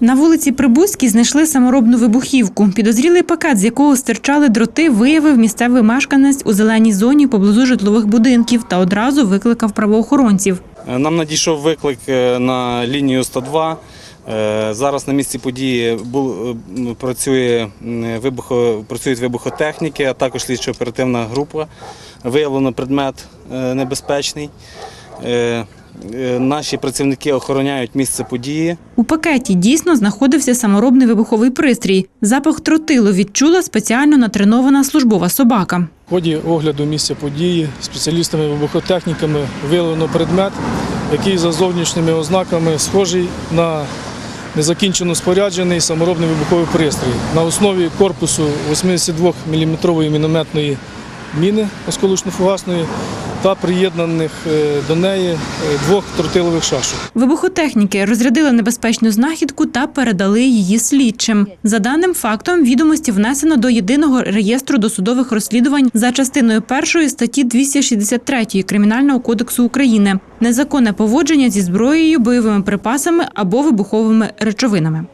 На вулиці Прибузькій знайшли саморобну вибухівку. Підозрілий пакет, з якого стирчали дроти, виявив місцевий мешканець у зеленій зоні поблизу житлових будинків та одразу викликав правоохоронців. Е, Нам надійшов виклик е, на лінію 102. Е, Зараз на місці події працює вибухо, працюють вибухотехніки, а також слідчо-оперативна група. Виявлено предмет небезпечний. Е, Наші працівники охороняють місце події. У пакеті дійсно знаходився саморобний вибуховий пристрій. Запах тротилу відчула спеціально натренована службова собака. В ході огляду місця події спеціалістами вибухотехніками виявлено предмет, який за зовнішніми ознаками схожий на незакінчено споряджений саморобний вибуховий пристрій на основі корпусу 82-мм мінометної міни осколочно-фугасної та приєднаних е, до неї е, двох тротилових шашок. Вибухотехніки розрядили небезпечну знахідку та передали її слідчим. За даним фактом, відомості внесено до єдиного реєстру досудових розслідувань за частиною першої статті 263 Кримінального кодексу України незаконне поводження зі зброєю, бойовими припасами або вибуховими речовинами.